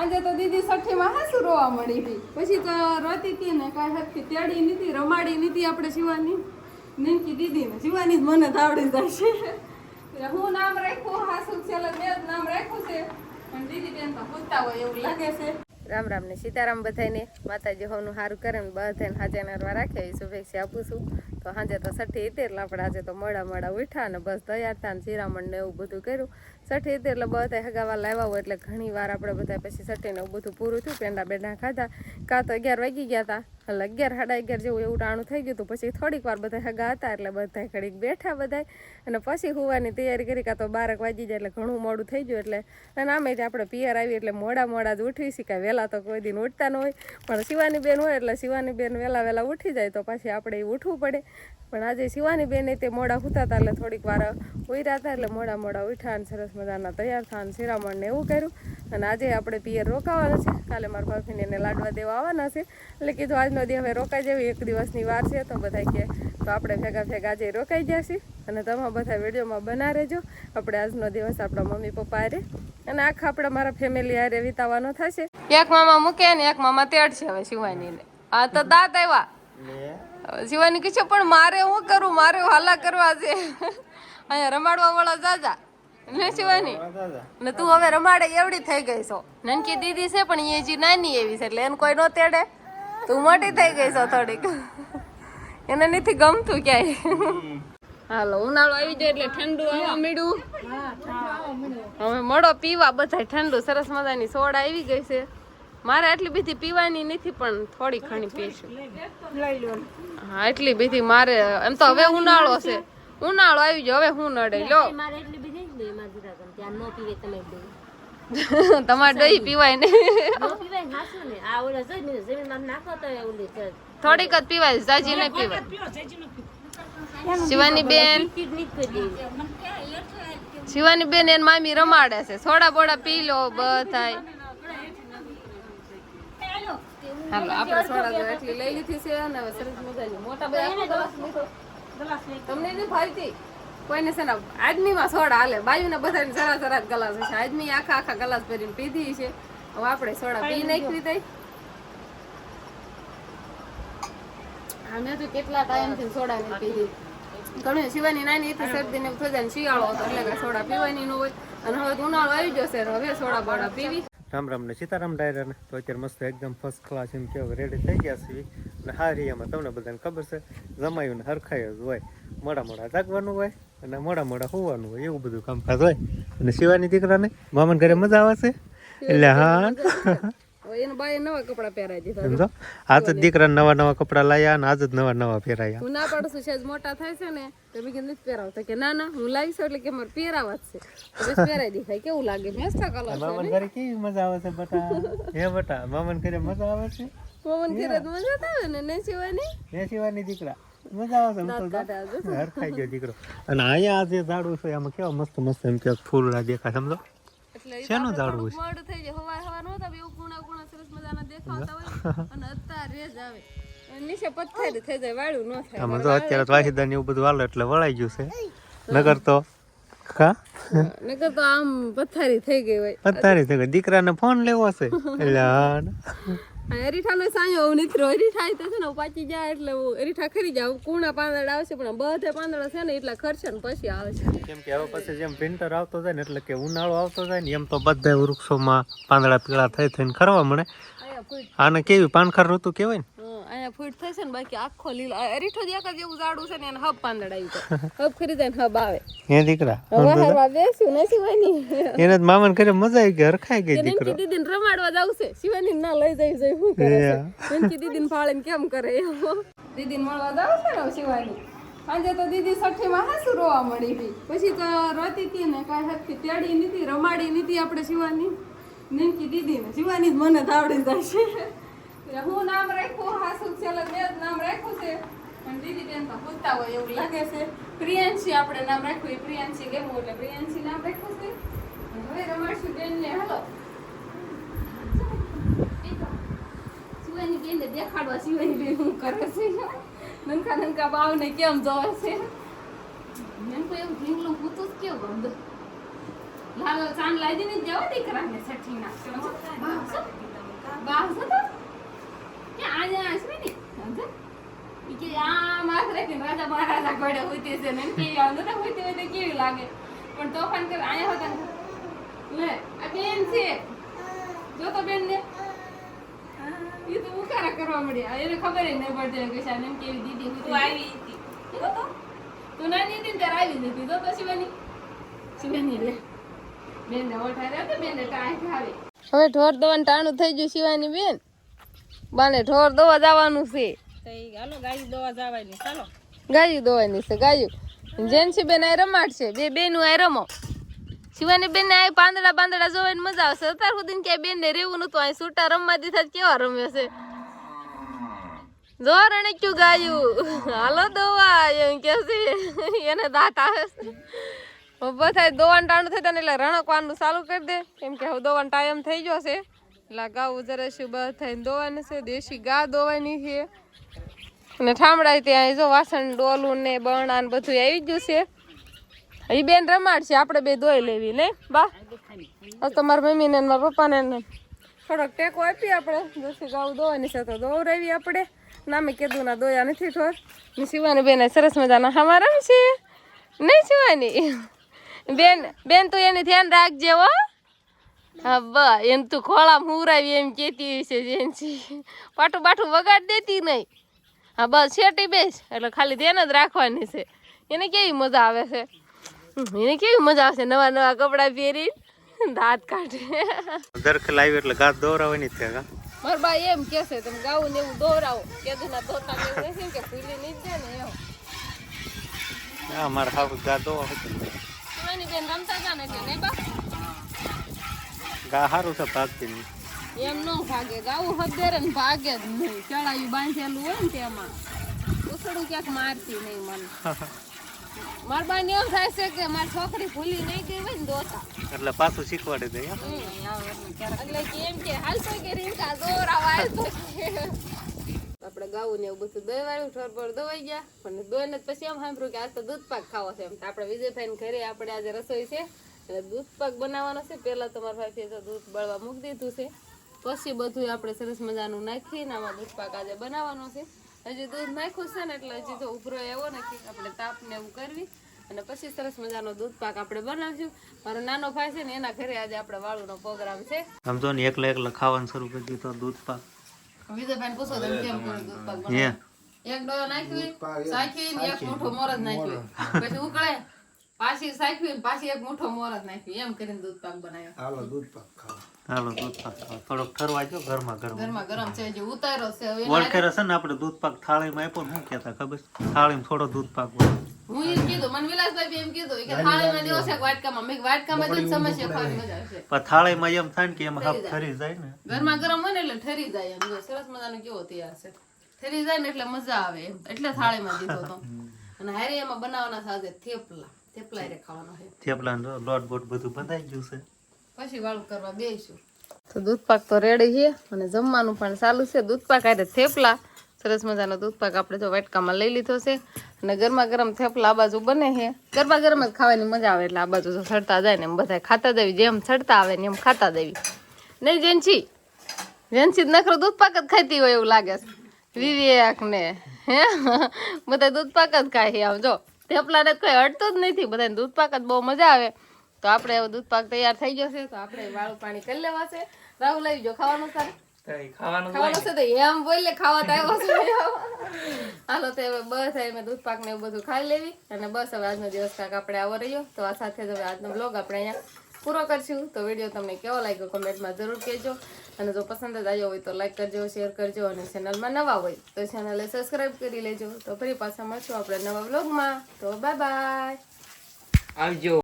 આજે તો દીદી સઠ્ઠીમાં હાસુ રોવા મળી હતી. પછી તો રોતી હતી ને કાંઈ હતી તેડી નથી, રમાડી નથી આપણે શિવાની નિમકી દીદી ને શિવાની જ મને જ આવડી એટલે હું નામ રાખ્યું, હાસુ છેલ્લે મેં જ નામ રાખ્યું છે. પણ દીદી બેન તો પૂછતા હોય એવું લાગે છે. રામ રામ ને સીતારામ બધાને માતાજી હોનું સારું કરે ને બધાને હાજર રાખે એવી શુભેચ્છા આપું છું. તો સાંજે તો સઠ્ઠી એટલે આપણે આજે તો મોડા મોડા ઉઠ્યા ને બસ તૈયાર થયા ને ને એવું બધું કર્યું. સઠ્ઠી એટલે બધા હગાવા લાવ્યા હોય એટલે ઘણી વાર આપણે બધા પછી સઠ્ઠીને એવું બધું પૂરું થયું, પેંડા બેંડા ખાધા. કાં તો અગિયાર વાગી ગયા હતા એટલે અગિયાર, સાડા અગિયાર જેવું એવું ટાણું થઈ ગયું હતું પછી થોડીક વાર બધા હગા હતા એટલે બધા ઘડીક બેઠા બધા અને પછી હોવાની તૈયારી કરી કાં તો બારક વાગી જાય એટલે ઘણું મોડું થઈ ગયું એટલે અને આમે આપણે પિયર આવી એટલે મોડા મોડા જ ઉઠવી શીખાય વહેલા તો કોઈ દિન ઉઠતા ન હોય. પણ શિવાની બેન હોય એટલે શિવાની બેન વહેલા વહેલા ઉઠી જાય તો પછી આપણે એ ઉઠવું પડે. પણ આજે શિવાની બેને તે મોડા ઉઠતા હતા એટલે થોડીક વાર ઉયરા હતા એટલે મોડા મોડા ઉઠ્યા અને સરસ મજાના તૈયાર થયા અને એવું કર્યું. અને આજે આપણે પિયર રોકાવાના છે. કાલે મારા ભાભીને એને લાડવા દેવા આવવાના છે. એટલે કીધું આજનો દી હવે રોકાઈ જવી એક દિવસની વાર છે તો બધા કે તો આપણે ભેગા ભેગા આજે રોકાઈ જશે અને તમે બધા વિડીયોમાં બના રહેજો. આપણે આજનો દિવસ આપણા મમ્મી પપ્પા હારે અને આખા આપણા મારા ફેમિલી હારે વિતાવાનો થશે. એક મામા મૂકે ને એક મામા તેડશે હવે શિવાની આ તો દાંત આવ્યા. શિવાની કહે છે, પણ મારે હું કરું? મારે હાલા કરવા છે. અહીંયા રમાડવા વાળા જાજા. ને શિવાની? ને તું હવે રમાડે, એવડી થઈ ગઈ છો. નનકી દીદી છે, પણ એ જી નાની એવી છે, એટલે એને કોઈ નો તેડે. તું મોટી થઈ ગઈ છો થોડીક. એને નથી ગમતું ક્યાંય. હાલો, ઉનાળો આવી જાય એટલે ઠંડુ આવવા મળ્યું. હવે મળો, પીવા બધા ઠંડુ, સરસ મજાની સોડા આવી ગઈ છે. મારે આટલી બધી પીવાની નથી પણ થોડી ઘણી પીશું. હા એટલી બધી મારે એમ તો હવે ઉનાળો છે. ઉનાળો આવી ગયો હવે હું નડે લો. મારે એટલી બધી નહીં બે માં જરા ગમ ત્યાં નો પીવે તમે બે. તમારે દહીં પીવાય ને. થોડીક જ પીવાય સાજી નહીં પીવાય. શિવાની બેન. શિવાની બેન એન મામી રમાડે છે. સોડા બોડા પી લો બધાય. હાલો આપણે સોડા જો એટલી લઈ લીધી છે અને હવે સરસ મજાની મોટા બધા ગ્લાસ લીધો તમને નહીં ફાવતી? કોઈને છે ને આદમીમાં સોડા હાલે. બાયુને બધાને જરા જરા જ ગ્લાસ છે આદમી આખા આખા ગ્લાસ ભરીને પીધી છે. હવે આપણે સોડા પી નાખવી દઈ અમે તો કેટલા ટાઈમથી સોડા નહીં પીધી. ઘણું શિવાની નાની હતી શરદી ને થોડા થઈ જાય શિયાળો હતો એટલે સોડા પીવાની ન હોય. અને હવે ઉનાળો આવી જશે હવે સોડા બોડા પીવી. રામ રામ ને સીતારામ ડાયરા ને. તો અત્યારે મસ્ત એકદમ ફર્સ્ટ ક્લાસ એમ કેવો રેડી થઈ ગયા છે. અને હારી એમાં તમને બધાને ખબર છે જમાયું ને હરખાય જ હોય. મોડા મોડા જાગવાનું હોય અને મોડા મોડા હોવાનું હોય એવું બધું કામકાજ હોય. અને શિવાની દીકરાને મામાને ઘરે મજા આવે છે? એટલે હા. એને બાએ નવા કપડા પહેરાવી દીધા. સમજો આજ જ દીકરા નવા નવા કપડા લાયા અને આજ જ નવા નવા પહેરાયા. હું ના પાડું છું સેજ મોટા થાય છે ને તો મેં કીધું પહેરાવતા. કે ના ના હું લાવીશ એટલે કે મારે પહેરાવા જ છે. બસ પહેરાવી દીધા કેવું લાગે? મેસ્તા કલર છે મામાને ઘરે કેવી મજા આવે છે બટા? હે બટા? મામાને ઘરે મજા આવે છે? પવન ઘેરે તો મજા આવે ને ને શિવાની હે શિવાની દીકરા. મજા આવે છે હું તો ગયો દીકરો. અને અહીંયા આ જે ઝાડું છે એમાં કેવા મસ્ત મસ્ત એમ કે ફૂલડા દેખાય સમજો? એટલે શેનું ઝાડવું છે? થઈ જાય હવાર હવાર નહોતા આમાં તો અત્યારે વાહિદા ને એવું બધું હાલે એટલે વળાઈ ગયું છે. નગર તો કા નકર તો આમ પથારી થઈ ગઈ હોય. અત્યારે તો દીકરાને ફોન લેવો છે. એટલે. એરીઠાનો સાંયો હું નથી રહ્યો એરીઠા તો છે ને પાચી જાય એટલે એરીઠા ખરી જાવ કુણા પાંદડા આવશે પણ બધે પાંદડા છે ને એટલા ખર્ચે ને પછી આવશે કેમ કે હવે પછી જેમ વિન્ટર આવતો જાય ને એટલે કે ઉનાળો આવતો જાય ને એમ તો બધા વૃક્ષોમાં પાંદડા પીળા થઈ થઈને ખરવા મળે. આને કેવી પાનખર ઋતુ કહેવાય ને? અહીંયા ફૂટ થશે ને બાકી આખો લીલો અરીઠો એરીઠો જ એક જ એવું ઝાડું છે ને એને હબ પાંદડા આવી જાય હબ ખરી જાય ને હબ આવે. હે દીકરા? હવે હરવા બેસ્યું ને શિવાની એને મામન કરે મજા આવી ગઈ હરખાઈ ગઈ દીકરો દીકરો. દીદી ને રમાડવા જાવ છે. શિવાની ના લઈ જાય છે શું કરે છે? એને દીદી ને ફાળીને કેમ કરે દીદી ને મળવા જાવ છે ને શિવાની. આજે તો દીદી સઠ્ઠીમાં હાસુ રોવા મળી હતી પછી તો રોતી હતી ને કાંઈ હતી તેડી નથી રમાડી નથી આપણે શિવાની. નિમકી દીદી ને શિવાની જ મને જ આવડી જાય છે. હું નામ રાખ્યું? હાસુ છેલ્લે બે જ નામ રાખ્યું છે. પણ દીદી બેન તો પૂછતા હોય એવું લાગે છે. પ્રિયાંશી આપણે નામ રાખ્યું એ પ્રિયાંશી ગેમું એટલે પ્રિયાંશી નામ રાખ્યું છે. હવે રમાડશું બેનને. હાલો. દેખાડવા બેન શું કરે છે? નનકા નનકા બાવને કેમ જોવે છે? મેં કોઈ એવું ઢીંગલું પૂતું જ કેવું ગમતું લાલ ચાંદ લાવી દઈને જવા દીકરાને ઘોડે હોતી છે ને કેવી આવે ને હોતી હોય તો કેવી લાગે? પણ તોફાન કરે અહીંયા હતા લે આ બેન છે. જો તો બેન ને. એ તો ઉકારા કરવા મળ્યા. એને ખબર જ નહીં પડતી કે શાને કેવી દીદી તું આવી હતી. તો તો? નાની હતી ત્યારે આવી નથી તો તો શિવાની. શિવાની લે. બેન ને ઓઠારે તો બેન ને ટાઈ ખાવે હવે ઢોર દવાનું ટાણું થઈ ગયું શિવાની બેન. બાને ઢોર દવા જવાનું છે. હાલો ગાય દવા જવાની. ચાલો. ગાયું દોવાની છે, ગાયું. જેનસી બેન આ રમાડશે બે બેનું આ રમો. શિવાની બેન આ પાંદડા પાંદડા જોવાની મજા આવશે. અત્યાર સુધી ક્યાંય બેન ને રહેવું નતું અહીં છૂટા રમવા દીધા કેવા રમ્યો છે? જો રણક્યું ગાયું. હાલો દોવા, એમ કે છે. એને દાંત આવે છે. ઊભો થાય દોવાનું ટાણું થાય તને એટલે રણકવાનું ચાલુ કરી દે. કેમ કે હવે દોવાનો ટાઈમ થઈ ગયો છે. એટલે ગાવું જરા શું બસ થઈને દોવાની છે. દેશી ગા દોવાની છે. અને ઠામડા ત્યાં જો વાસણ, ડોલું ને બણા ને બધું આવી ગયું છે. એ બેન રમાડશે, આપણે બે દોઈ લેવી ને બા? આ તો મારા મમ્મી ને મારા પપ્પાને ને થોડોક ટેકો આપીએ આપણે. જોશી ગાઉ દોવાની છે તો દોવરાવી આપણે. નામે કીધું ના દોયા નથી ઠોર ને શિવાની બેન સરસ મજાના હામાં રમશે નહીં શિવાની? બેન બેન તું એની ધ્યાન રાખજે હો. હા એમ તું ખોળામાં હુરાવી એમ કેતી છે, જેનથી. પાટું બાટું વગાડ દેતી નહીં. હા બસ છેટી બેસ. એટલે ખાલી ધ્યાન જ રાખવાની છે. એને કેવી મજા આવે છે? એને કેવી મજા આવશે નવા નવા કપડાં પહેરી દાંત કાઢે. દરખ લાવી એટલે ઘાસ દોરાવાની જ છે કા? મારા બા એમ છે તમે ગાવું ને એવું દોરાવો. કેદુના દોતા ને એવું કહેશે કે ભૂલી નહીં જાય ને એમ. હા મારા હાફ ઘા દોવા બેન રમતા હતા ને એટલે નહીં બા? ઘા સારું છે ભાગતી નહીં. એમ ન ભાગે ગાવું હદેરે ને ભાગે જ નહીં. ચડાયું બાંધેલું હોય ને તેમાં. ઉસડું ક્યાંક મારતી નહીં મને. મારા બાને એમ થાય છે કે મારી છોકરી ભૂલી નહીં ગઈ હોય ને દોતા. એટલે પાછું શીખવાડી દે એટલે કેમ કે હાલ તો કે રીંકા દોરાવા હાલ તો. આપણે ગાવું ને એવું બધું દવાયું ઠોર પર દવાઈ ગયા. પણ દોઈને પછી એમ સાંભળ્યું કે આજ તો દૂધ પાક ખાવો છે. એમ તો આપણે વિજયભાઈ ઘરે આપણે આજે રસોઈ છે. એટલે દૂધ પાક બનાવવાનો છે. પેલા તો મારા ભાઈ તો દૂધ બળવા મૂકી દીધું છે. પછી બધું આપણે સરસ મજાનું નાખીને આમાં દૂધ પાક આજે બનાવવાનો છે. હજી દૂધ નાખ્યું છે ને એટલે હજી તો ઉભરો એવો નથી આપણે તાપ ને એવું કરવી. અને પછી સરસ મજાનો દૂધ પાક આપણે બનાવશું. મારો નાનો ભાઈ છે ને એના ઘરે આજે આપણે વાળુનો પ્રોગ્રામ છે. સમજો ને એકલા એકલા ખાવાનું શરૂ કરી દીધું દૂધ પાક વિજયભાઈ પૂછો તમે કેમ દૂધ પાક એક ડોલો નાખ્યું સાખી એક મોટો મોરજ નાખ્યું. પછી ઉકળે પાછી સાખવી પાછી એક મુઠ્ઠો મોરત નાખવી એમ કરીને દૂધ પાક બનાવ્યો. હાલો દૂધ પાક ખાવા થોડોક ઠરવા જો ઘરમાં ઘરમાં ઘરમાં ગરમ છે જે ઉતાર્યો છે. હવે વળખેરે છે ને આપણે દૂધ પાક થાળીમાં આપ્યો શું કહેતા ખબર? થાળીમાં થોડો દૂધ પાક હું એમ કીધું મને વિલાસભાઈ એમ કીધું કે થાળીમાં દેવો છે વાટકામાં. મેં વાટકામાં દૂધ સમસ્યા ખાવાની મજા આવશે. પણ થાળીમાં એમ થાય ને કે એમાં હાફ ઠરી જાય ને. ગરમા ગરમ હોય ને એટલે ઠરી જાય એમ. જો સરસ મજાનો કેવો તૈયાર છે. ઠરી જાય ને એટલે મજા આવે એમ. એટલે થાળીમાં દીધો તો. અને હારે એમાં બનાવવાના સાથે થેપલા. થેપલા હારે ખાવાનો છે. થેપલા લોટ બોટ બધું બધાઈ ગયું છે. પછી વાળું કરવા બેસું તો દૂધ પાક તો રેડી છે અને જમવાનું પણ ચાલુ છે. દૂધ પાક આરે થેપલા. સરસ મજાનો દૂધ પાક આપણે તો વાટકામાં લઈ લીધો છે. અને ગરમા ગરમ થેપલા આ બાજુ બને છે. ગરમા ગરમ જ ખાવાની મજા આવે એટલે આ બાજુ તો સડતા જાય ને એમ બધા ખાતા દેવી. જેમ સડતા આવે ને એમ ખાતા દેવી. નહીં જેનસી? જેનસી નખરો દૂધ પાક જ ખાતી હોય એવું લાગે છે. વિવેક ને હે? બધા દૂધ પાક જ ખાય આમ જો. થેપલાને કોઈ હટતું જ નથી બધાને દૂધ પાક જ બહુ મજા આવે. તો આપણે હવે દૂધ પાક તૈયાર થઈ જશે તો આપણે વાળું પાણી કરી લેવા છે. રાહુલ આવી જો ખાવાનું તારે? ખાવાનું છે તો એમ બોલે ખાવા તો આવ્યો છે હાલો તો હવે બસ હવે દૂધ પાક ને એવું બધું ખાઈ લેવી અને બસ હવે આજનો દિવસ કાંક આપણે આવો રહ્યો. તો આ સાથે જ હવે આજનો બ્લોગ આપણે અહીંયા પૂરો કરશું. તો વીડિયો તમને કેવો લાગ્યો કમેન્ટમાં જરૂર કહેજો. અને જો પસંદ જ આવ્યો હોય તો લાઈક કરજો શેર કરજો અને ચેનલમાં નવા હોય તો ચેનલને સબસ્ક્રાઈબ કરી લેજો. તો ફરી પાછા મળશું આપણે નવા બ્લોગમાં તો બાય બાય આવજો.